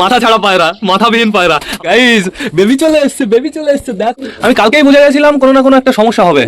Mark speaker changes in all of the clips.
Speaker 1: মাথা ছাড়া পায়রা, মাথাবিহীন পায়রা। গাইস বেবি চলে এসছে বেবি চলে এসছে, দেখ। আমি কালকেই বুঝে গেছিলাম কোনো না কোনো একটা সমস্যা হবে।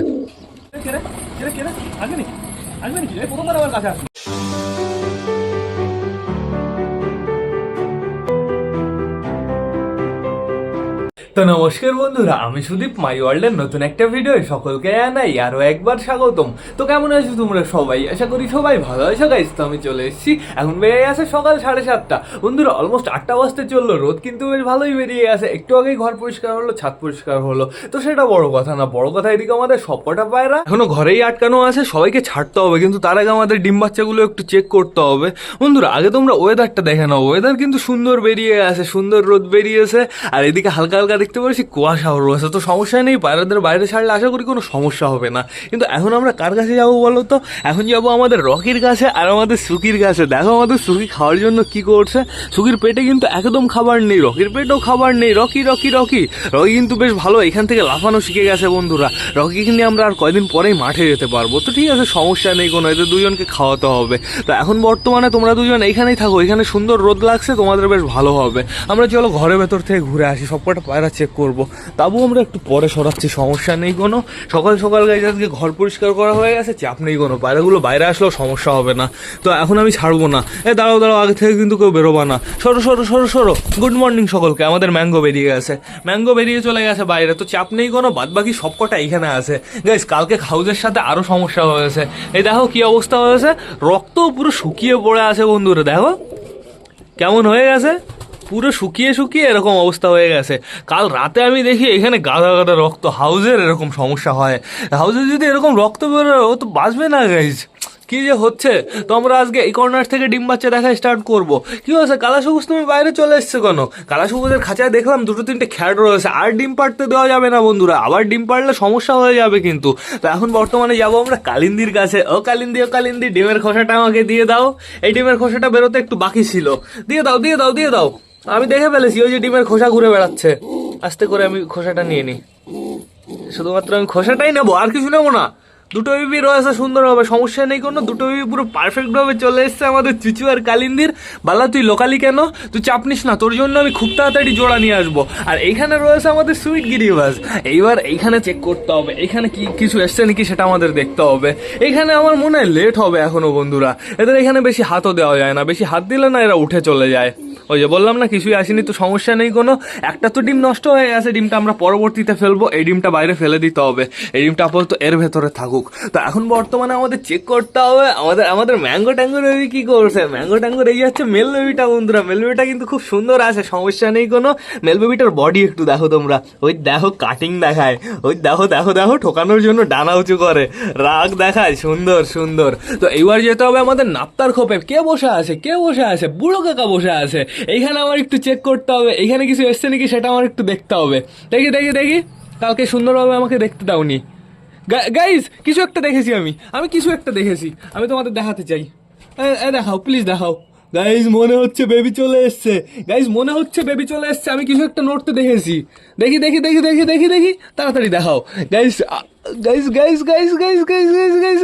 Speaker 1: তো নমস্কার বন্ধুরা, আমি সুদীপ মাই ওয়ার্ল্ডের নতুন একটা ভিডিও সকলকে জানাই আরও একবার স্বাগতম। তো কেমন আছো তোমরা সবাই? আশা করি সবাই ভালো আছো গাইস তো আমি চলে এসেছি। এখন বেরিয়ে আছে সকাল সাড়ে সাতটা। বন্ধুরা অলমোস্ট আটটা বাজতে চলল। রোদ কিন্তু বেশ ভালোই বেরিয়ে গেছে। একটু আগেই ঘর পরিষ্কার হলো, ছাদ পরিষ্কার হলো। তো সেটা বড় কথা না, বড় কথা এদিকে আমাদের সবকটা পায়রা এখনও ঘরেই আটকানো আছে। সবাইকে ছাড়তে হবে, কিন্তু তার আগে আমাদের ডিম বাচ্চাগুলো একটু চেক করতে হবে। বন্ধুরা, আগে তোমরা ওয়েদারটা দেখে নাও। ওয়েদার কিন্তু সুন্দর বেরিয়ে আছে সুন্দর রোদ বেরিয়েছে। আর এদিকে হালকা হালকা দেখতে পাচ্ছি কুয়াশাও রয়েছে। তো সমস্যা নেই পায়রাদের বাইরে ছাড়লে আশা করি কোনো সমস্যা হবে না। কিন্তু এখন আমরা কার কাছে যাব বলো তো? এখন যাব আমাদের রকির কাছে আর আমাদের সুকির কাছে। দেখো আমাদের সুকি খাওয়ার জন্য কি করছে? সুকির পেটে কিন্তু একদম খাবার নেই, রকির পেটেও খাবার নেই। Rocky Rocky Rocky. রকি কিন্তু বেশ ভালো, এখান থেকে লাফানো শিখে গেছে বন্ধুরা। রকিকে নিয়ে আমরা আর কয়দিন পরেই মাঠে যেতে পারব। তো ঠিক আছে, সমস্যা নেই কোনো, এদের দুজনকে খাওয়াতে হবে। তো এখন বর্তমানে তোমরা দুজন এইখানেই থাকো, এখানে সুন্দর রোদ লাগছে, তোমাদের বেশ ভালো হবে। আমরা চলো ঘরের ভেতর থেকে ঘুরে আসি, সবকটা পায়রা চেক করব। তাবু আমরা একটু পরে সরাচ্ছি, সমস্যা নেই কোনো। সকাল সকাল গাইজ আজকে ঘর পরিষ্কার করা হয়ে গেছে, চাপ নেই কোনো। পায়রাগুলো বাইরে আসলেও সমস্যা হবে না। তো এখন আমি ছাড়বো না। এ, দাঁড়াও দাঁড়াও, আগে থেকে কিন্তু কেউ বেরোবা না। সরো সরো সরো সরো। গুড মর্নিং সকলকে, আমাদের ম্যাঙ্গো বেরিয়ে গেছে। ম্যাঙ্গো বেরিয়ে চলে গেছে বাইরে, তো চাপ নেই কোনো বাদ বাকি সবকটা এখানে আছে। গাইজ কালকে খাউজের সাথে আরও সমস্যা হয়েছে। এই দেখো কি অবস্থা হয়েছে, রক্ত পুরো শুকিয়ে পড়ে আছে বন্ধুরা, দেখো। কেমন হয়ে গেছে? পুরো শুকিয়ে শুকিয়ে এরকম অবস্থা হয়ে গেছে। কাল রাতে আমি দেখি এখানে গাদা গাদা রক্ত, হাউজের এরকম সমস্যা হয়। হাউজে যদি এরকম রক্ত বেরোয়, ও তো বাঁচবে না গাইজ কি যে হচ্ছে? তো আমরা আজকে এই কর্নার থেকে ডিম বাচ্চা দেখা স্টার্ট করব। কি হয়েছে? কালা সবুজ তুমি বাইরে চলে এসছে কেন? কালা সবুজের খাঁচায় দেখলাম দুটো তিনটে খ্যাট রয়েছে। আর ডিম পাড়তে দেওয়া যাবে না, বন্ধুরা। আবার ডিম পাড়লে সমস্যা হয়ে যাবে কিন্তু। তো এখন বর্তমানে যাব আমরা কালিন্দির কাছে। ও কালিন্দি ও কালিন্দি, ডিমের খোসাটা আমাকে দিয়ে দাও। এই ডিমের খোসাটা বেরোতে একটু বাকি ছিল। দিয়ে দাও দিয়ে দাও দিয়ে দাও। আমি দেখে ফেলেছি, ওই যে ডিমের খোসা ঘুরে বেড়াচ্ছে। আস্তে করে আমি খোসাটা নিয়ে নিই। শুধুমাত্র আমি খোসাটাই নেব, আর কিছু নেব না। দুটো বিবি রয়েছে, সুন্দর হবে, সমস্যা নেই কোনো। দুটো বিবি পুরো পারফেক্টভাবে চলে এসছে আমাদের চুচু আর কালিন্দির। বালা, তুই লোকালি কেন? তুই চাপ নিস না, তোর জন্য আমি খুব তাড়াতাড়ি জোড়া নিয়ে আসব। আর এইখানে রয়েছে আমাদের সুইট গিরিবাস এইবার এইখানে চেক করতে হবে এখানে কি কিছু এসছে নাকি সেটা আমাদের দেখতে হবে। এখানে আমার মনে হয় লেট হবে এখনও বন্ধুরা। এদের এখানে বেশি হাতও দেওয়া যায় না, বেশি হাত দিলে না এরা উঠে চলে যায়। ওই যে বললাম না, কিছুই আসেনি, তো সমস্যা নেই কোনো। একটা তো ডিম নষ্ট হয়ে গেছে, ডিমটা আমরা পরবর্তীতে ফেলব, এই ডিমটা বাইরে ফেলে দিতে হবে। এই ডিমটা আপাতত এর ভেতরে থাকুক। তো এখন বর্তমানে আমাদের চেক করতে হবে, আমাদের আমাদের ম্যাঙ্গো ট্যাঙ্গো বেবি কী করছে? ম্যাঙ্গো ট্যাঙ্গো এই হচ্ছে মেল বেবিটা বন্ধুরা। মেল বেবিটা কিন্তু খুব সুন্দর আছে, সমস্যা নেই কোনো। মেল বেবিটার বডি একটু দেখো তোমরা। ওই দেখো কাটিং দেখায়। ওই দেখো দেখো দেখো, ঠোকানোর জন্য ডানা উঁচু করে। রাগ দেখায়, সুন্দর সুন্দর। তো এইবার যেতে হবে আমাদের নাপ্তার খোপে। কে বসে আছে? কে বসে আছে? বুড়ো কাকা বসে আছে। এইখানে আমার একটু চেক করতে হবে। এইখানে কিছু এসছে নাকি সেটা আমার একটু দেখতে হবে। দেখি দেখি দেখি। কালকে সুন্দরভাবে আমাকে দেখতে দাওনি। গাইজ কিছু একটা দেখেছি আমি। আমি কিছু একটা দেখেছি। আমি তোমাদের দেখাতে চাই। দেখাও প্লিজ দেখাও। গাইজ মনে হচ্ছে বেবি চলে এসছে। গাইজ মনে হচ্ছে বেবি চলে এসছে। আমি কিছু একটা নোটতে দেখেছি। দেখি দেখি দেখি দেখি দেখি দেখি। তাড়াতাড়ি দেখাও। Guys guys guys guys guys guys guys guys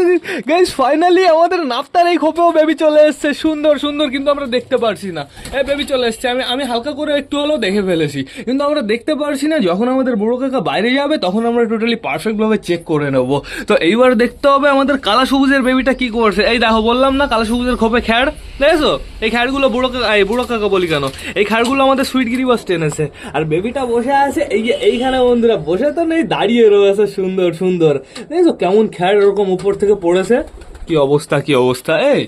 Speaker 1: guys finally আমাদের নাফতার এই খোপেও বেবি চলে এসছে। সুন্দর সুন্দর, কিন্তু আমরা দেখতে পারছি না। এ বেবি চলে এসছে। আমি আমি হালকা করে একটু হলেও দেখে ফেলেছি। কিন্তু আমরা দেখতে পারছি না, যখন আমাদের বুড়ো কাকা বাইরে যাবে, তখন আমরা টোটালি পারফেক্ট ভাবে চেক করে নেব। তো এইবার দেখতে হবে আমাদের কালা সবুজের বেবিটা কি করছে। এই দেখো, বললাম না, কালা সবুজের খোপে খ্যাড়। দেখেছ? এই খাড়গুলো বুড়ো কাকা এই বুড়ো কাকা বলি কেন? এই খাড়গুলো আমাদের সুইট গিরিবাস টেনেছে। আর বেবিটা বসে আছে, এই যে এইখানে বন্ধুরা, বসে তো নেই, দাঁড়িয়ে রয়েছে সুন্দর সুন্দর। দেখেছ কেমন খ্যাড় এরকম উপর থেকে পড়েছে? কি অবস্থা কি অবস্থা? এই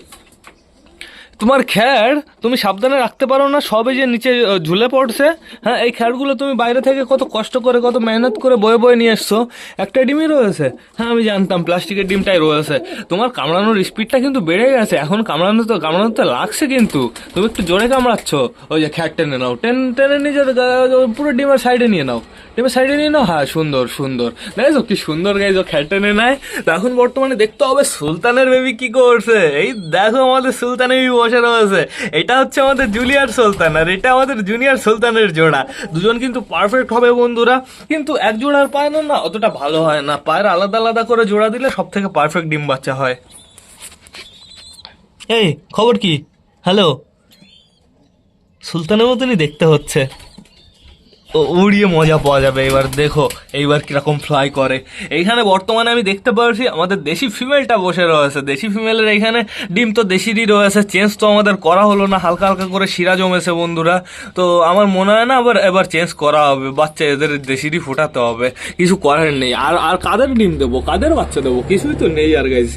Speaker 1: তোমার খ্যার তুমি সাবধানে রাখতে পারো না সবে যে নিচে ঝুলে পড়ছে। হ্যাঁ এই খ্যারগুলো তুমি বাইরে থেকে কত কষ্ট করে, কত মেহনত করে বয়ে বয়ে নিয়ে এসছো। একটা ডিমই রয়েছে। হ্যাঁ আমি জানতাম প্লাস্টিকের ডিমটাই রয়েছে। তোমার কামড়ানোর স্পিডটা কিন্তু বেড়ে গেছে। এখন কামড়ানো তো কামড়ানো তো লাগছে কিন্তু। তুমি একটু জোরে কামড়াচ্ছ। ওই যে খ্যার টেনে নাও। টেন, টেনে নিয়ে পুরো ডিমের সাইডে নিয়ে নাও। ডিমের সাইডে নিয়ে নাও? হ্যাঁ সুন্দর সুন্দর। দেখো কি সুন্দর গাইজ খ্যার টেনে নেয়? এখন বর্তমানে দেখতে হবে সুলতানের বেবি কি করছে। এই দেখো আমাদের সুলতানের বসে রয়েছে এটা হচ্ছে আমাদের জুনিয়র সুলতান, আর এটা আমাদের জুনিয়র সুলতানের জোড়া। দুজন কিন্তু পারফেক্ট হবে বন্ধুরা। কিন্তু এক জোড়ার পায় না অতটা ভালো হয় না। পায়ের আলাদা আলাদা করে জোড়া দিলে সব থেকে পারফেক্ট ডিম বাচ্চা হয়। এই, খবর কি? হ্যালো সুলতানের মতনই দেখতে হচ্ছে। উড়িয়ে মজা পাওয়া যাবে। এবার দেখো, এইবার কীরকম ফ্লাই করে। এইখানে বর্তমানে আমি দেখতে পাচ্ছি আমাদের দেশি ফিমেলটা বসে রয়েছে। দেশি ফিমেলের এইখানে ডিম তো দেশিরই রয়েছে চেঞ্জ তো আমাদের করা হলো না, হালকা হালকা করে শিরা জমেছে বন্ধুরা। তো আমার মনে হয় না আবার, এবার চেঞ্জ করা হবে, বাচ্চা এদের দেশিরই ফোটাতে হবে। কিছু করার নেই। আর আর কাদের ডিম দেবো? কাদের বাচ্চা দেবো? কিছুই তো নেই আর গাইজ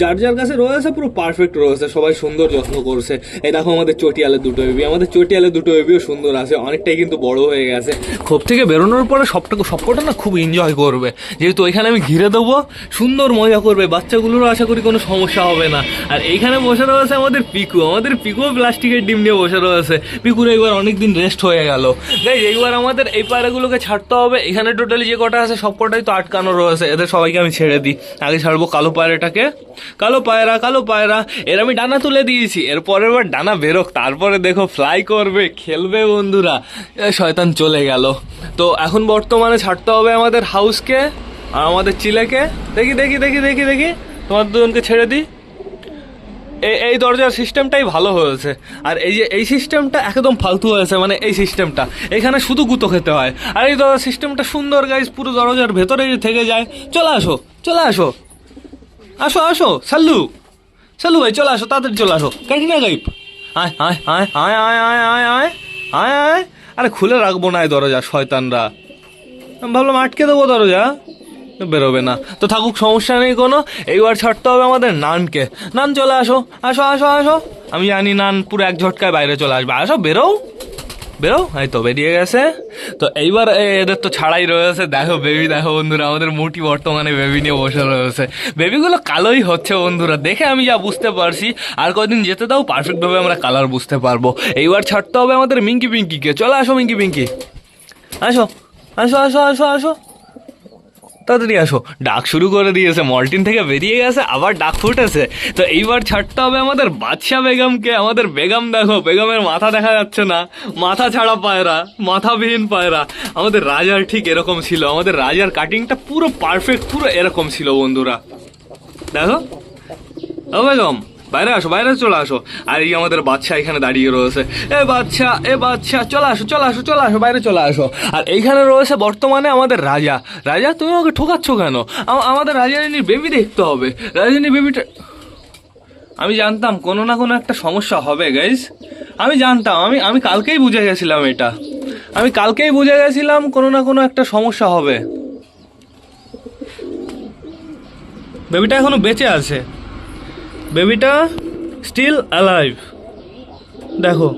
Speaker 1: যার যার কাছে রয়েছে, পুরো পারফেক্ট রয়েছে, সবাই সুন্দর যত্ন করছে। এই দেখো আমাদের চটিয়ালে দুটো বেবি আমাদের চটিয়ালে দুটো বেবিও সুন্দর আছে, অনেকটাই কিন্তু বড় হয়ে গেছে। খোপ থেকে বেরোনোর পরে সবটাকে, সবকটা না খুব এনজয় করবে। যেহেতু ওইখানে আমি ঘিরে দেবো, সুন্দর মজা করবে। বাচ্চাগুলোরও আশা করি কোনো সমস্যা হবে না। আর এইখানে বসে রয়েছে আমাদের পিকু। আমাদের পিকুও প্লাস্টিকের ডিম নিয়ে বসে রয়েছে। পিকুর এইবার অনেক দিন রেস্ট হয়ে গেল। গাইজ এইবার আমাদের এই পায়রাগুলোকে ছাড়তে হবে। এখানে টোটালি যে কটা আছে সব কটাই তো আটকানো রয়েছে। এদের সবাইকে আমি ছেড়ে দিই। আগে ছাড়বো কালো পায়রাটাকে। কালো পায়রা কালো পায়রা। এর আমি ডানা তুলে দিয়েছি। এরপরের বার ডানা বেরোক। তারপরে দেখো ফ্লাই করবে, খেলবে বন্ধুরা। শয়তান চলে গেল। তো এখন বর্তমানে ছাড়তে হবে আমাদের হাউসকে আর আমাদের চিলেকে। দেখি দেখি দেখি দেখি দেখি। তোমার দুজনকে ছেড়ে দিই। এই এই দরজার সিস্টেমটাই ভালো হয়েছে। আর এই যে, এই সিস্টেমটা একদম ফালতু হয়েছে মানে এই সিস্টেমটা এখানে শুধু গুঁতো খেতে হয়। আর এই দরজার সিস্টেমটা সুন্দর গাইজ পুরো দরজার ভেতরে থেকে যায়। চলে আসো চলে আসো। আসো আসো, সাল্লু। সাল্লু ভাই, চলে আসো, তাড়াতাড়ি চলে আসো। কাটিনা গাইপ আয় আয় আয় আয় আয় আয় আয় আয় আয় আয়। আরে খুলে রাখব না এই দরজা, শয়তানরা। ভাবলাম আটকে দেবো দরজা। বেরোবে না। তো থাকুক, সমস্যা নেই কোনো। এইবার ছাড়তে হবে আমাদের নানকে। নান, চলে আসো। আসো আসো আসো। আমি জানি নান পুরো এক ঝটকায় বাইরে চলে আসবে। আসো বেরো বেরো, এই তো বেরিয়ে গেছে। তো এইবার এদের তো ছাড়াই রয়েছে। দেখো বেবি, দেখো বন্ধুরা, আমাদের মোটি বর্তমানে বেবি নিয়ে বসে রয়েছে। বেবিগুলো কালোই হচ্ছে বন্ধুরা, দেখে আমি যা বুঝতে পারছি। আর কদিন যেতে দাও পারফেক্টভাবে আমরা কালার বুঝতে পারব। এইবার ছাড়তে হবে আমাদের মিঙ্কি পিঙ্কিকে। চলো আসো মিঙ্কি পিঙ্কি। আসো আসো আসো আসো আসো। তাড়াতাড়ি আসো। ডাক শুরু করে দিয়েছে, মল্টিন থেকে বেরিয়ে গেছে, আবার ডাক ফুটেছে। তো এইবার ছাড়তে হবে আমাদের বাদশাহ বেগমকে। আমাদের বেগম দেখো, বেগমের মাথা দেখা যাচ্ছে না। মাথা ছাড়া পায়রা, মাথাবিহীন পায়রা। আমাদের রাজার ঠিক এরকম ছিল। আমাদের রাজার কাটিংটা পুরো পারফেক্ট পুরো এরকম ছিল বন্ধুরা। দেখো। ও বেগম বাইরে আসো, বাইরে চলে আসো। আর এই আমাদের বাচ্চা এখানে দাঁড়িয়ে রয়েছে। এ বাচ্চা এ বাচ্চা চলে আসো চলে আসো চলে আসো, বাইরে চলে আসো। আর এইখানে রয়েছে বর্তমানে আমাদের রাজা। রাজা, তুমি আমাকে ঠোকাচ্ছ কেন? আম- আমাদের রাজারানীর বেবি দেখতে হবে। রাজারানীর বেবিটা আমি জানতাম কোনো না কোনো একটা সমস্যা হবে গাইজ আমি জানতাম, আমি আমি কালকেই বুঝে গেছিলাম এটা। আমি কালকেই বুঝে গেছিলাম কোনো না কোনো একটা সমস্যা হবে। বেবিটা এখনও বেঁচে আছে। বেবিটা স্টিল অ্যালাইভ। দেখো।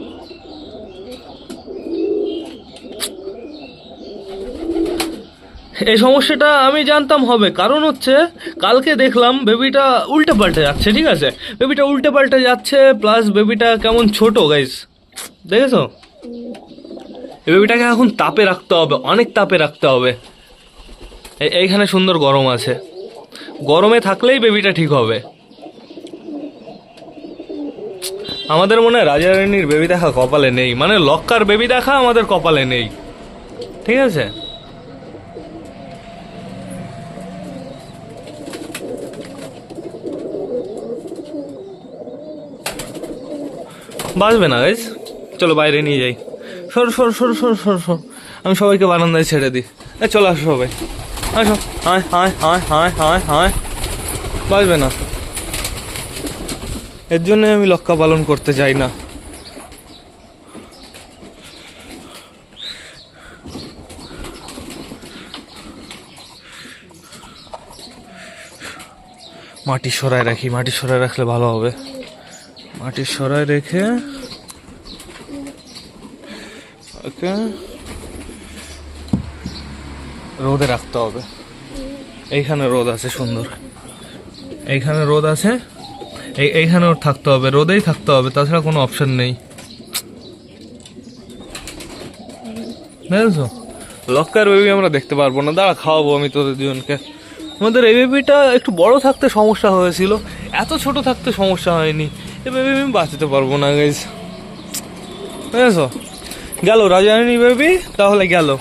Speaker 1: এই সমস্যাটা আমি জানতাম হবে। কারণ হচ্ছে, কালকে দেখলাম বেবিটা উল্টে পাল্টে যাচ্ছে, ঠিক আছে? বেবিটা উল্টে পাল্টে যাচ্ছে প্লাস বেবিটা কেমন ছোট গাইস দেখেছ? বেবিটাকে এখন তাপে রাখতে হবে, অনেক তাপে রাখতে হবে। এইখানে সুন্দর গরম আছে। গরমে থাকলেই বেবিটা ঠিক হবে। আমাদের মনে হয় রাজা রানীর বেবি দেখা কপালে নেই। মানে লক্কার বেবি দেখা আমাদের কপালে নেই। ঠিক আছে? বাঁচবে না গাইজ চলো বাইরে নিয়ে যাই। সর সর সর সর সর সর। আমি সবাইকে বারান্দায় ছেড়ে দিই। চলো আসো সবাই। আসো। হায় হায় হায় হায় হায় হায় বাঁচবে না। এর জন্য আমি লক্ষ্য পালন করতে চাই না। মাটি সরায় রাখি, মাটি সরায় রাখলে ভালো হবে। মাটির সরায় রেখে ওকে রোদে রাখতে হবে। এইখানে রোদ আছে সুন্দর। এইখানে রোদ আছে এইখানে ওর থাকতে হবে, রোদেই থাকতে হবে, তাছাড়া কোনো অপশন নেই। বুঝেছ? লক্কার বেবি আমরা দেখতে পারব না, দাঁড়া খাওয়াবো আমি তোদের দুজনকে। আমাদের এই বেবিটা একটু বড় থাকতে সমস্যা হয়েছিল, এত ছোট থাকতে সমস্যা হয়নি। এ বেবি আমি বাঁচাতে পারব না গাইজ বুঝেছ? গেল, রাজারানী বেবি তাহলে গেল।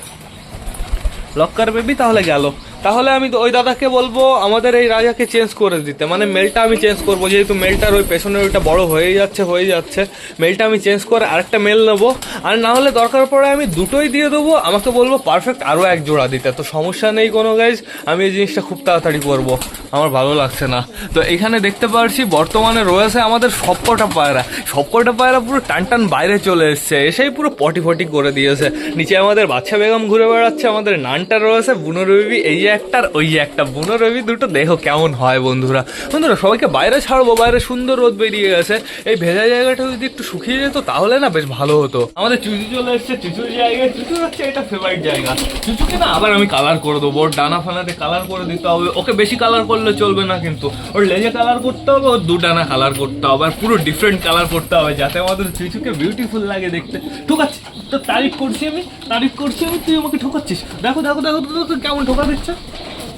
Speaker 1: লক্কার বেবি তাহলে গেল। তাহলে আমি ওই দাদাকে বলব, আমাদের এই রাজাকে চেঞ্জ করে দিতে। মানে মেলটা আমি চেঞ্জ করব, যেহেতু মেলটার ওই পেছনের ওইটা বড় হয়ে যাচ্ছে হয়ে যাচ্ছে। মেলটা আমি চেঞ্জ করে আরেকটা মেল নেব। আর না হলে দরকার পড়ে আমি দুটোই দিয়ে দেবো। আমাকে বলব পারফেক্ট আরও এক জোড়া দিতে। তো সমস্যা নেই কোনো গাইজ আমি এই জিনিসটা খুব তাড়াতাড়ি করব। আমার ভালো লাগছে না। তো এখানে দেখতে পারছি বর্তমানে রয়েছে আমাদের সবকটা পায়রা। সবকটা পায়রা পুরো টান টান বাইরে চলে এসছে। এসেই পুরো পটি ফটি করে দিয়েছে। নিচে আমাদের বাচ্চা বেগম ঘুরে বেড়াচ্ছে, আমাদের নানটা রয়েছে, বুনো রবি, এই যে একটা আর ওই একটা বুনো রবি দুটো দেখো কেমন হয় বন্ধুরা? বন্ধুরা, সবাইকে বাইরে ছাড়বো, বাইরে সুন্দর রোদ বেরিয়ে গেছে। এই ভেজা জায়গাটা যদি একটু শুকিয়ে যেত, তাহলে না বেশ ভালো হতো। আমাদের চুচু চলে এসছে চুচুর জায়গায়, চুচুর হচ্ছে এটা ফেভারিট জায়গা। চুচুকে না আবার আমি কালার করে দেবো, ওর ডানা ফানাতে কালার করে দিতে হবে। ওকে বেশি কালার করলে চলবে না কিন্তু। ওর লেজে কালার করতে হবে, ওর দু ডানা কালার করতে হবে, আর পুরো ডিফারেন্ট কালার করতে হবে, যাতে আমাদের চুচুকে বিউটিফুল লাগে দেখতে। ঠিক আছে। তো তারিফ করছি আমি, তারিফ করছি আমি, তুই আমাকে ঠোকাচ্ছিস। দেখো দেখো দেখো দেখো কেমন ঠোকা দিচ্ছে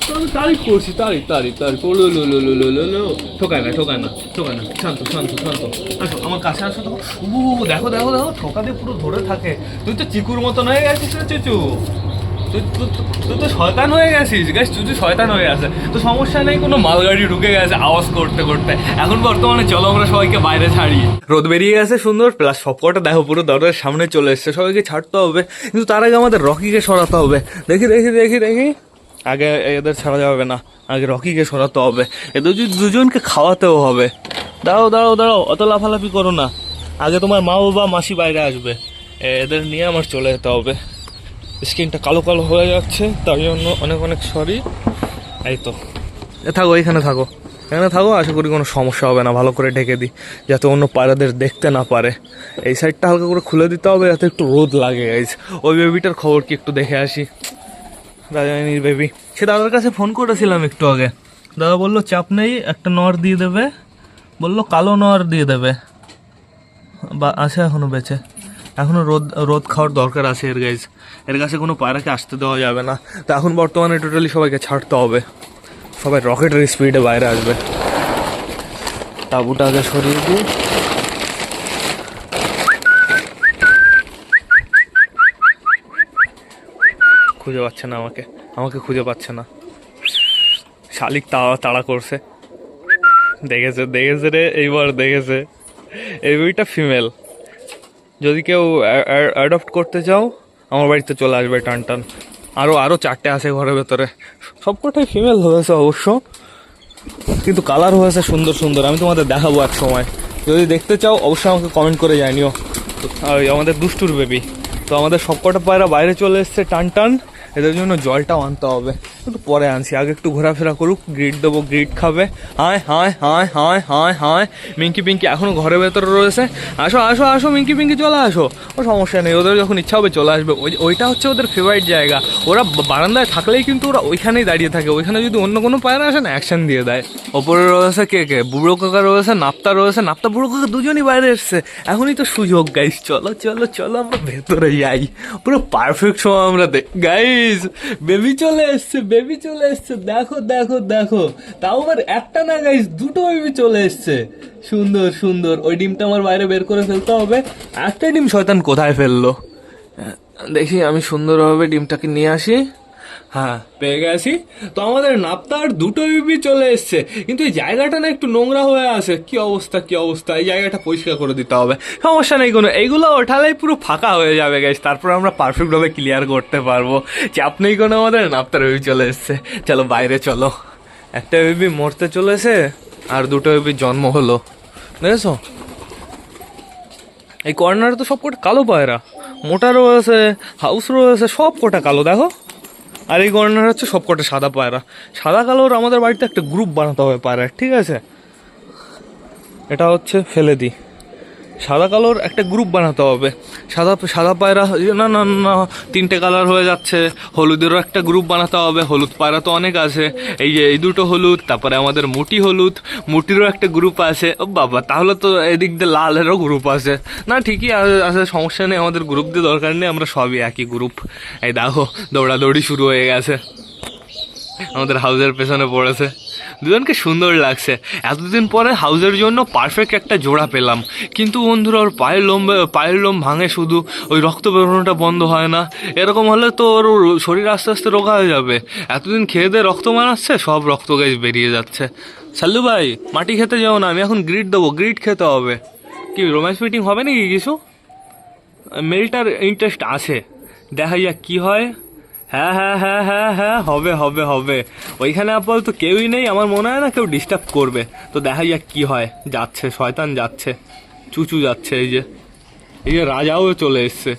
Speaker 1: তো আমি তারিফ করছি, তারিফ তারিফ তারিফ। ও, লো লো লো লো লো লো লো। ঠোকায় না ঠোকায় না ঠোকায় না। শান্ত শান্ত শান্ত। আসো, আমার কাছে আসো তো। ও, দেখো দেখো দেখো ঠোকা দিয়ে পুরো ধরে থাকে। তুই তো চিকুর মতো হয়ে গেছিস না চুচু। তুই তুই- তুই তো শয়তান হয়ে গেছিস। গাছ চুচু শয়তান হয়ে গেছে তো সমস্যা নেই, কোনো মালগাড়ি ঢুকে গেছে আওয়াজ করতে করতে। এখন বর্তমানে চলো আমরা সবাইকে বাইরে ছাড়ি। রোদ বেরিয়ে গেছে, সুন্দর। প্লাস সবকটা দেখো, পুরো দরজার সামনে চলে এসছে। সবাইকে ছাড়তে হবে। কিন্তু তার আগে আমাদের রকিকে সরাতে হবে। দেখি দেখি দেখি দেখি। আগে এদের ছাড়া যাবে না। আগে রকিকে সরাতে হবে। এদের দুজনকে খাওয়াতেও হবে। দাঁড়াও দাঁড়াও দাঁড়াও। অত লাফালাফি করো না। আগে তোমার মা বাবা মাসি বাইরে আসবে। এদের নিয়ে আমার চলে যেতে হবে। স্কিনটা কালো কালো হয়ে যাচ্ছে তার জন্য অনেক অনেক সরি এই তো। এ থাকো, এখানে থাকো। এখানে থাকো, আশা করি কোনো সমস্যা হবে না, ভালো করে ঢেকে দিই, যাতে অন্য পায়রাদের দেখতে না পারে। এই সাইডটা হালকা করে খুলে দিতে হবে, যাতে একটু রোদ লাগে গাইজ ওই বেবিটার খবর কি একটু দেখে আসি। রাজারানীর বেবি সে দাদার কাছে ফোন করেছিলাম একটু আগে। দাদা বলল, চাপ নেই, একটা নর দিয়ে দেবে। বলল, কালো নর দিয়ে দেবে। বা আছে এখনও বেঁচে। এখনও রোদ রোদ খাওয়ার দরকার আছে এর গাইজ এর কাছে কোনো পায়রাকে আসতে দেওয়া যাবে না। তো এখন বর্তমানে টোটালি সবাইকে ছাড়তে হবে। সবাই রকেটের স্পিডে বাইরে আসবে। তাবুটা আগে সরিয়ে দিই। খুঁজে পাচ্ছে না আমাকে। আমাকে খুঁজে পাচ্ছে না। শালিক তাড়া তাড়া করছে। দেখেছে দেখেছে রে, এইবার দেখেছে। এই বইটা ফিমেল যদি কেউ অ্যাডপ্ট করতে চাও, আমার বাড়িতে চলে আসবে টান টান। আরও আরও চারটে আছে ঘরের ভেতরে। সবকটাই ফিমেল হয়েছে অবশ্য। কিন্তু কালার হয়েছে সুন্দর সুন্দর। আমি তোমাদের দেখাবো এক সময়। যদি দেখতে চাও, অবশ্যই আমাকে কমেন্ট করে জানিও। আমাদের দুষ্টুর বেবি তো আমাদের সবকটা পায়রা বাইরে চলে এসছে টান টান। এদের জন্য জলটাও আনতে হবে। একটু পরে আনছি। আগে একটু ঘোরাফেরা করুক গ্রিট দেবো গ্রিট খাবে। হায় হায় হায় হায় হায় হায়। মিঙ্কি পিঙ্কি এখনও ঘরের ভেতরে রয়েছে। আসো আসো আসো মিঙ্কি পিঙ্কি চলে আসো। ও, সমস্যা নেই। ওদের যখন ইচ্ছা হবে চলে আসবে। ওই ওইটা হচ্ছে ওদের ফেভারিট জায়গা। ওরা বারান্দায় থাকলেই কিন্তু ওরা ওইখানেই দাঁড়িয়ে থাকে। ওইখানে যদি অন্য কোনো পায়রা আসে, না অ্যাকশন দিয়ে দেয়। ওপরে রয়েছে কে কে? বুড়ো কাকা রয়েছে, নাপ্তা রয়েছে। নাপ্তা, বুড়ো কাকা দুজনই বাইরে এসছে। এখনই তো সুযোগ গাইস চলো চলো চলো, আমরা ভেতরে যাই পুরো পারফেক্ট সময় আমরা গাইস বেবি চলে এসছে বেবি চলে এসছে। দেখো দেখো দেখো। তাও আবার একটা না গাইস দুটো বেবি চলে এসছে। সুন্দর সুন্দর। ওই ডিমটা আমার বাইরে বের করে ফেলতে হবে। একটা ডিম শয়তান কোথায় ফেলল? দেখি আমি সুন্দরভাবে ডিমটাকে নিয়ে আসি। হ্যাঁ। পেয়ে গেছি। তো আমাদের নাপ্তার দুটো বিবি চলে এসছে। কিন্তু এই জায়গাটা না একটু নোংরা হয়ে আছে। কি অবস্থা কি অবস্থা? এই জায়গাটা পরিষ্কার করে দিতে হবে। সমস্যা নেই কোনো। এইগুলো ওঠালেই পুরো ফাঁকা হয়ে যাবে গাইস তারপর আমরা পারফেক্টভাবে ক্লিয়ার করতে পারব চাপ নেই কোনো আমাদের নাপ্তার বিবি চলে এসছে। চলো বাইরে চলো। একটা বিবি মরতে চলেছে আর দুটো বিবি জন্ম হলো। দেখেছ এই কর্নারে তো সব কটা কালো পায়রা। মোটা রয়েছে হাউস রয়েছে সব কটা কালো। দেখো। আর এই গণনা হচ্ছে সবকটা সাদা পায়রা। সাদা কালোর আমাদের বাড়িতে একটা গ্রুপ বানাতে হবে পায়রা ঠিক আছে? এটা হচ্ছে ফেলে দিই। সাদা কালোর একটা গ্রুপ বানাতে হবে। সাদা সাদা পায়রা, না না না, তিনটে কালার হয়ে যাচ্ছে। হলুদেরও একটা গ্রুপ বানাতে হবে। হলুদ পায়রা তো অনেক আছে। এই যে, এই দুটো হলুদ, তারপরে আমাদের মুটি হলুদ। মুটিরও একটা গ্রুপ আছে। ও বাবা, তাহলে তো এদিক দিয়ে লালেরও গ্রুপ আছে। না, ঠিকই আছে- সমস্যা নেই। আমাদের গ্রুপ দিয়ে দরকার নেই। আমরা সবই একই গ্রুপ এই দেখো, দৌড়াদৌড়ি শুরু হয়ে গেছে। আমাদের হাউসের পেছনে পড়েছে। দুজনকে সুন্দর লাগছে। এতদিন পরে হাউজের জন্য পারফেক্ট একটা জোড়া পেলাম। কিন্তু বন্ধুরা, ওর পায়ের লোম পায়ের লোম ভাঙে শুধু ওই রক্ত বেরোনোটা বন্ধ হয় না। এরকম হলে তো ওর শরীর আস্তে আস্তে রোগা হয়ে যাবে। এতদিন খেয়ে দিয়ে রক্ত মানাচ্ছে, সব রক্ত গাছ বেরিয়ে যাচ্ছে। সাল্লু ভাই, মাটি খেতে যাও না, আমি এখন গ্রিট দেবো গ্রিট খেতে হবে। কি রোম্যান্স মিটিং হবে নাকি কিছু? মেলটার ইন্টারেস্ট আছে। দেখা যাক কী হয়। হ্যাঁ হ্যাঁ হ্যাঁ হ্যাঁ হ্যাঁ হবে হবে হবে। ওইখানে আপাতত কেউই নেই, আমার মনে হয় না কেউ ডিস্টার্ব করবে। তো দেখা যাক কি হয়। যাচ্ছে, শয়তান যাচ্ছে। চুচু যাচ্ছে এই যে। এই যে রাজাও চলে এসছে।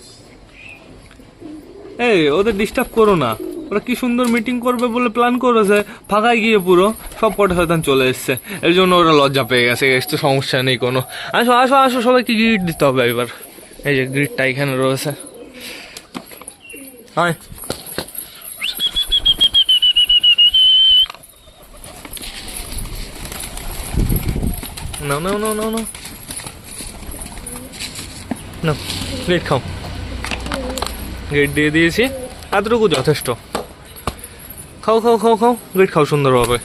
Speaker 1: এই, ওদের ডিস্টার্ব করো না। ওরা কি সুন্দর মিটিং করবে বলে প্ল্যান করেছে। ফাঁকায় গিয়ে পুরো। সব কটা শয়তান চলে এসছে। এর জন্য ওরা লজ্জা পেয়ে গেছে। এস তো সমস্যা নেই কোনো। আসো আসো আসো সবাইকে গ্রিট দিতে হবে এবার? এই যে গ্রিটটা এখানে রয়েছে। হয় নাও নাও নাও নাও নাও না গ্রিট খাও। গ্রিট দিয়ে দিয়েছি। এতটুকু যথেষ্ট। খাও খাও খাও খাও। গ্রিট খাও সুন্দরভাবে।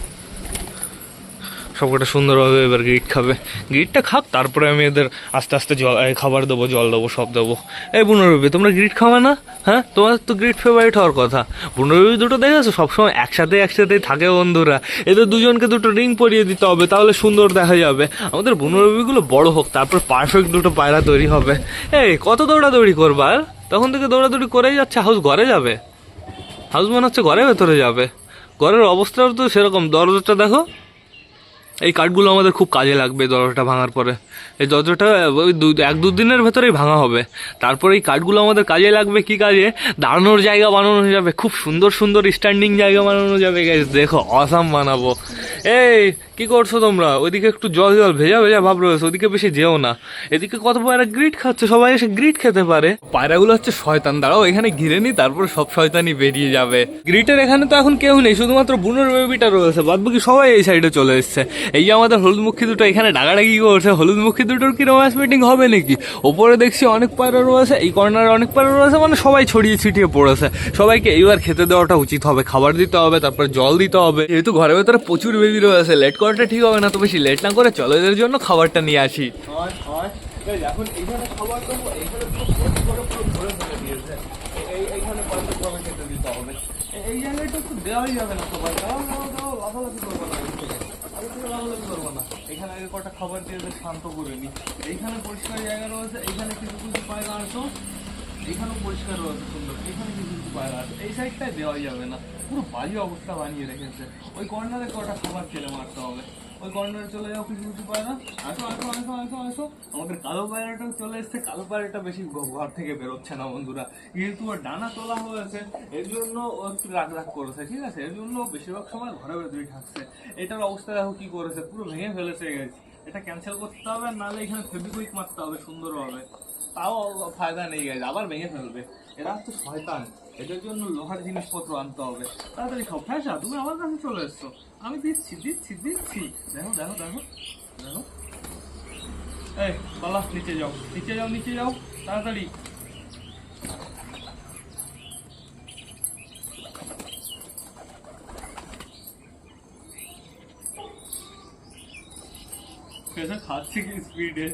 Speaker 1: সবকটা সুন্দরভাবে এবার গ্রিট খাবে। গ্রিটটা খাক, তারপরে আমি এদের আস্তে আস্তে জল খাবার দেবো, জল দেবো, সব দেবো। এই বুনরবি তোমরা গ্রিট খাবে না? হ্যাঁ? তোমার তো গ্রিট ফেভারিট হওয়ার কথা। বুনরবি দুটো দেখেছ? সবসময় একসাথে একসাথে থাকে বন্ধুরা। এদের দুজনকে দুটো রিং পরিয়ে দিতে হবে, তাহলে সুন্দর দেখা যাবে। আমাদের বুনরবিগুলো বড় হোক, তারপর পারফেক্ট দুটো পায়রা তৈরি হবে। এই, কত দৌড়াদৌড়ি করবা, আর? তখন থেকে দৌড়াদৌড়ি করেই যাচ্ছে হাউস ঘরে যাবে। হাউস মনে হচ্ছে ঘরের ভেতরে যাবে। ঘরের অবস্থাও তো সেরকম। দরজাটা দেখো। এই কাঠগুলো আমাদের খুব কাজে লাগবে দরজাটা ভাঙার পরে। এই দরজাটা ওই দু এক দু দিনের ভেতরেই ভাঙা হবে। তারপরে এই কাঠগুলো আমাদের কাজে লাগবে কি কাজে? দাঁড়ানোর জায়গা বানানো যাবে খুব সুন্দর সুন্দর স্ট্যান্ডিং জায়গা বানানো যাবে গাইজ দেখো অসাম বানাবো। এই কি করছ তোমরা? ওইদিকে একটু জল জল ভেজা ভেজা ভাব রয়েছে ওদিকে বেশি যেও না। এদিকে কত পায়রা গ্রিট খাচ্ছে সবাই এসে গ্রিট খেতে পারে। পায়রাগুলো হচ্ছে শয়তান দাঁড়াও এখানে ঘিরে নি তারপর সব শয়তানি বেরিয়ে যাবে। গ্রিটের এখানে তো এখন কেউ নেই শুধুমাত্র বুনোর বেবিটা রয়েছে বাদ বাকি সবাই এই সাইডে চলে এসছে। এই যে আমাদের হলুদমুখী দুটো এখানে ডাকাডাকি করছে হলুদমুখী দুটোর কি রোম্যান্স মিটিং হবে নাকি? ওপরে দেখছি অনেক পায়রা রয়েছে, এই কর্নারে অনেক পায়রা রয়েছে মানে সবাই ছড়িয়ে ছিটিয়ে পড়েছে। সবাইকে এইবার খেতে দেওয়াটা উচিত হবে, খাবার দিতে হবে, তারপর জল দিতে হবে। যেহেতু ঘরের ভেতরে প্রচুর বেবি রয়েছে লেট করাটা ঠিক হবে না তো বেশি লেট না করে চলো এদের জন্য খাবারটা নিয়ে আসি। এই জায়গাটা একটু দেওয়াই যাবে না সবাই। দাও দাও দাও লাফালাফি করব না। না। এখানে আগে কটা খাবার দিয়ে শান্ত করে নি। এইখানে পরিষ্কার জায়গা রয়েছে, এইখানে কিছু কিছু পায়রা আসো এইখানেও পরিষ্কার রয়েছে সুন্দর এখানে কিছু কিছু পায়রা আছে। এই সাইডটায় দেওয়াই যাবে না। পুরো বাজে অবস্থা বানিয়ে রেখেছে। ওই কর্নারে কটা খাবার ফেলে মারতে হবে। ওই কর্নারে চলে যাও কিছু কিছু পায়রা আসো আসো আসো আসো আসো। আমাদের কালো পায়রাটাও চলে এসছে। কালো পায়রাটা বেশি ঘর থেকে বেরোচ্ছে না বন্ধুরা। যেহেতু ওর ডানা তোলা হয়েছে, এর জন্য ও একটু রাগ রাগ করেছে, ঠিক আছে? এর জন্য বেশিরভাগ সময় ঘরে ভেতরেই থাকছে। এটার অবস্থা দেখো কি করেছে, পুরো ভেঙে ফেলেছে গেছে এটা ক্যান্সেল করতে হবে নাহলে এখানে ফেবিকুইক মারতে হবে সুন্দরভাবে। তাও ফায়দা নেই গেছে আবার ভেঙে ফেলবে। এরা হচ্ছে শয়তান। এটার জন্য লোহার জিনিসপত্র আনতে হবে। তাড়াতাড়ি খাও। ফ্যাসা তুমি আমার কাছে চলে এসছো। আমি দিচ্ছি দিচ্ছি দিচ্ছি। দেখো দেখো দেখো দেখো। এই, পালা, নিচে যাও। নিচে যাও নিচে যাও। তাড়াতাড়ি। ফেসা খাচ্ছে কি স্পিডে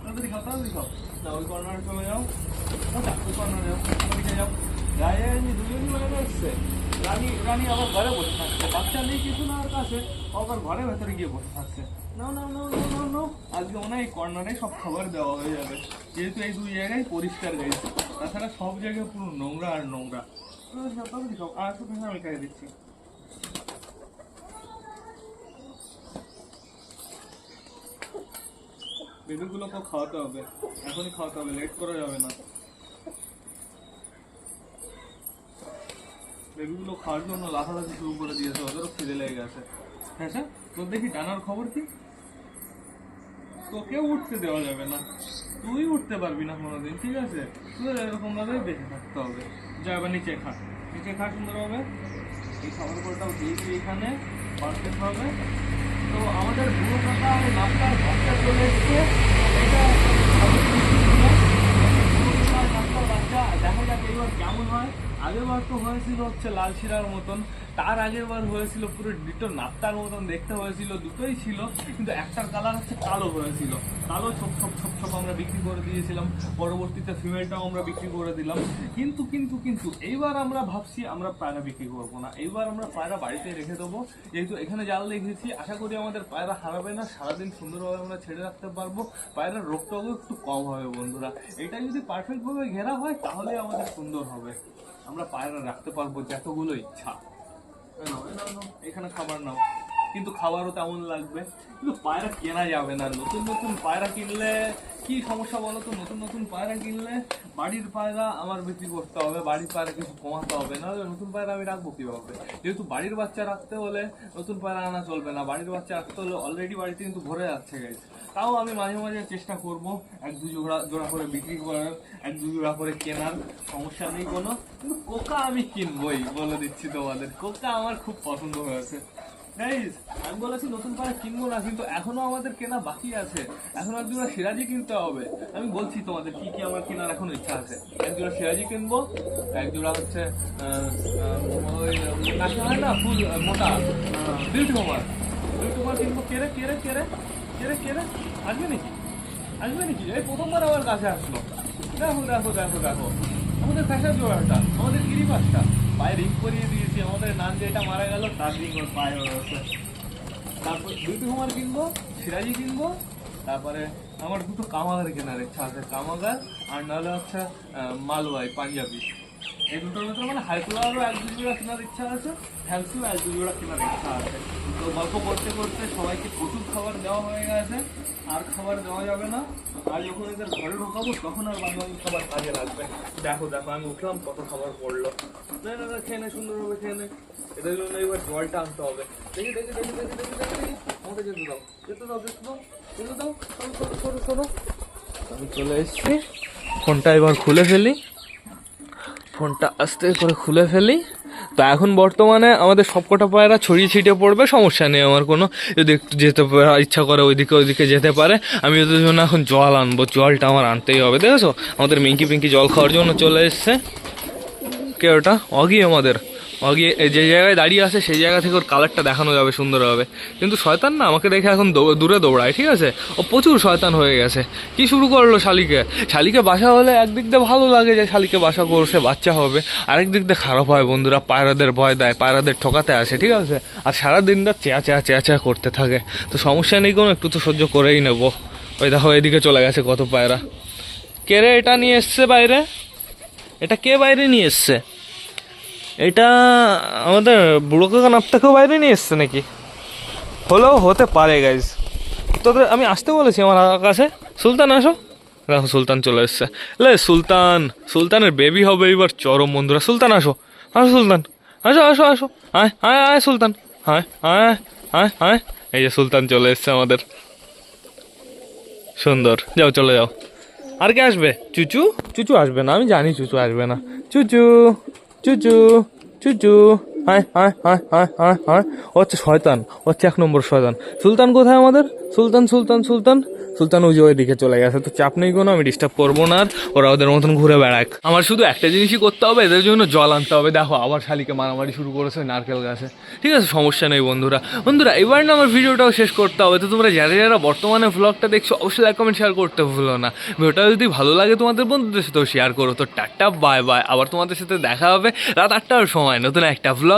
Speaker 1: তাড়াতাড়ি খাও তাড়াতাড়ি খাও। ওই কর্নার চলে যাও। ওটা, ওই কর্নারে যাও। নিচে যাও। মানে রানী রানী আবার ঘরে বসে থাকছে। বাচ্চা কিছু না কাছে। আবার ভেতরে গিয়ে বসে থাকছে। না না না আজকে কর্নারে সব খাবার দেওয়া হয়ে যাবে। যেহেতু এই দুই জায়গায় পরিষ্কার তাছাড়া সব জায়গায় পুরো নোংরা আর নোংরা। আমি দিচ্ছি। বেবিগুলোকেও খাওয়াতে হবে। এখনই খাওয়াতে হবে। লেট করা যাবে না। বেবিগুলো খাওয়ার জন্য লাফালাফি শুরু করে দিয়েছে, ওদেরও খিদে লেগে গেছে। হ্যাঁ স্যার? তোর দেখি ডানার খবর কি? তোকেও উঠতে দেওয়া যাবে না। তুই উঠতে পারবি না কোনোদিন, ঠিক আছে? তুই এরকম ভাবে বেঁচে থাকতে হবে। যা এবার নিচে খা নিচে খা সুন্দর হবে এই খাবার কলটাও দিয়েছি এখানে পারফেক্ট হবে। তো আমাদের কাকা আর নাস্তার বাচ্চা চলে এসছে। এটা নাস্তার বাচ্চা, দেখা যাক এবার কেমন হয়। আগের বার তো হয়েছিল হচ্ছে লাল শিরার মতন, তার আগের বার হয়েছিল পুরো ডিটো নাপ্তার মতন দেখতে হয়েছিল, দুটোই ছিল, কিন্তু একটার কালার হচ্ছে কালো হয়েছিল। কালো ছোপ ছোপ ছোপ ছোপ আমরা বিক্রি করে দিয়েছিলাম, পরবর্তীতে ফিমেলটাও আমরা বিক্রি করে দিলাম। কিন্তু কিন্তু কিন্তু এইবার আমরা ভাবছি আমরা পায়রা বিক্রি করব না, এইবার আমরা পায়রা বাড়িতে রেখে দেবো। যেহেতু এখানে জাল রেখেছি আশা করি আমাদের পায়রা হারাবে না, সারাদিন সুন্দরভাবে আমরা ছেড়ে রাখতে পারব। পায়রার রোগটাও একটু কম হবে বন্ধুরা। এটা যদি পারফেক্টভাবে ঘেরা হয়, তাহলে আমাদের সুন্দর হবে। আমরা পায়রা রাখতে পারব যতগুলো ইচ্ছা এখানে খাবার নাও। কিন্তু খাবারও তেমন লাগবে। কিন্তু পায়রা কেনা যাবে না। নতুন নতুন পায়রা কিনলে কি সমস্যা বলো তো? নতুন নতুন পায়রা কিনলে বাড়ির পায়রা আমার বিক্রি করতে হবে, বাড়ির পায়রা কিছু কমাতে হবে। না নতুন পায়রা আমি রাখব কীভাবে? যেহেতু বাড়ির বাচ্চা রাখতে হলে নতুন পায়রা আনা চলবে না। বাড়ির বাচ্চা রাখতে হলে অলরেডি বাড়িতে কিন্তু ভরে যাচ্ছে গেছে তাও আমি মাঝে মাঝে চেষ্টা করব এক দু জোড়া জোড়া করে বিক্রি করার, এক দু জোড়া করে কেনার। সমস্যা নেই কোনো। কিন্তু কোকা আমি কিনবই বলে দিচ্ছি তোমাদের। কোকা আমার খুব পছন্দ হয়েছে। আমি বলেছি নতুন পায়রা কিনবো না, কিন্তু এখনও আমাদের কেনা বাকি আছে। এখন এক জোড়া সিরাজি কিনতে হবে। আমি বলছি তোমাদের কি কি আমার কেনার এখনও ইচ্ছা আছে। এক জোড়া সিরাজি কিনবো, এক হচ্ছে ওই নাকি হয় না, ফুল মোটা বিউটি কুমার বিউটি কুমার কিনবো কেরে কেরে কেরে কেরে কেরে আসবে নাকি? আসবে নাকি? এই প্রথমবার আমার কাছে আসলো। দেখো দেখো দেখো দেখো। আমাদের ফ্যাশন জোড়াটা, আমাদের গিরিবাসটা। পায়ে রিং করিয়ে দিয়েছি আমাদের নাম যেটা মারা গেল, তার রিং ওর পায়ে তারপর বিউটি কুমার কিনবো, সিরাজি কিনবো, তারপরে আমার দুটো কামাগার কেনার ইচ্ছা আছে। কামাগার আর নাহলে হচ্ছে মালওয়াই, পাঞ্জাবি। এই দুটোর ভিতরে মানে হাইকুলারও এক দু জোড়া কেনার ইচ্ছা আছে হ্যালসিও এক দু জোড়া কেনার ইচ্ছা আছে। তো গল্প করতে করতে সবাইকে প্রচুর খাবার দেওয়া হয়ে গেছে আর খাবার দেওয়া যাবে না। আর যখন এদের ঘরে ঢোকাবো তখন আর বাঙালি খাবার কাজে লাগবে। দেখো দেখো আমি উঠলাম কত খাবার পড়ল। না না না খেয়ে নে সুন্দরভাবে খেয়ে নে। এদের জন্য এবার জলটা আনতে হবে। দেখি দেখি দেখি দেখি দেখি দেখি আমাকে যেতে দাও যেতে দাও যেতে দাও যেতে দাও। আমি চলে এসেছি। ফোনটা এবার খুলে ফেলি। ফোনটা আস্তে করে খুলে ফেলি। তো এখন বর্তমানে আমাদের সবকটা পায়রা ছড়িয়ে ছিটিয়ে পড়বে, সমস্যা নেই আমার কোনো। যদি একটু যেতে ইচ্ছা করে ওইদিকে ওইদিকে যেতে পারে, আমি ওদের জন্য এখন জল আনব, জলটা আমার আনতেই হবে, দেখেছ? আমাদের মিঙ্কি পিঙ্কি জল খাওয়ার জন্য চলে এসছে। কে ওটা? অগি আমাদের। এই যে জায়গায় দাঁড়িয়ে আছে, সেই জায়গা থেকে ওর কালারটা দেখানো যাবে সুন্দরভাবে কিন্তু শয়তান না, আমাকে দেখে এখন দূরে দৌড়ায়, ঠিক আছে? ও প্রচুর শয়তান হয়ে গেছে। কি শুরু করল শালিকে? শালিকে বাসা হলে একদিক দিয়ে ভালো লাগে যে শালিকে বাসা করছে, বাচ্চা হবে। আরেক দিক দিয়ে খারাপ হয়, বন্ধুরা, পায়রাদের ভয় দেয়, পায়রাদের ঠকাতে আসে, ঠিক আছে? আর সারা দিনটা চেয়া চেয়া চেয়া চেয়া করতে থাকে। তো সমস্যা নেই কোনো, একটু তো সহ্য করেই নেব। ওই দেখো, এদিকে চলে গেছে কত পায়রা। কে রে, এটা নিয়ে এসছে বাইরে? এটা কে বাইরে নিয়ে এসছে? এটা আমাদের বুড়ো কাকা নাপটাকেও বাইরে নিয়ে এসছে নাকি? হলেও হতে পারে গাইজ তোদের আমি আসতে বলেছি আমার কাছে। সুলতান, আসো। দেখো, সুলতান চলে এসছে। লে, সুলতান, সুলতানের বেবি হবে এবার, চরম বন্ধুরা। সুলতান, আসো। আসো, সুলতান। আসো আসো আসো। আয় আয়, সুলতান। আয় আয় আয় আয়। এই যে সুলতান চলে এসছে আমাদের। সুন্দর। যাও, চলে যাও। আর কে আসবে? চুচু? চুচু আসবে না, আমি জানি চুচু আসবে না। চুচু! চুচু চুচু হায় হায় হায় হায় হায় হায়। হচ্ছে শয়তান হচ্ছে এক নম্বর শয়তান। সুলতান কোথায় আমাদের? সুলতান সুলতান সুলতান? সুলতান ওই যে ওইদিকে চলে গেছে। তো চাপ নেই কোনো, আমি ডিস্টার্ব করব না আর। ওরা ওদের মতন ঘুরে বেড়াক। আমার শুধু একটা জিনিসই করতে হবে, এদের জন্য জল আনতে হবে। দেখো আবার শালিকে মারামারি শুরু করেছে নারকেল গাছে। ঠিক আছে, সমস্যা নেই বন্ধুরা। বন্ধুরা, এবার না আমার ভিডিওটাও শেষ করতে হবে। তো তোমরা যারা যারা বর্তমানে ভ্লগটা দেখছ, অবশ্যই লাইক কমেন্ট শেয়ার করতে ভুলো না। ভিডিওটা যদি ভালো লাগে তোমাদের বন্ধুদের সাথেও শেয়ার করো। তো টাটা বাই বাই আবার তোমাদের সাথে দেখা হবে রাত আটটার সময়। নতুন একটা ভ্লগ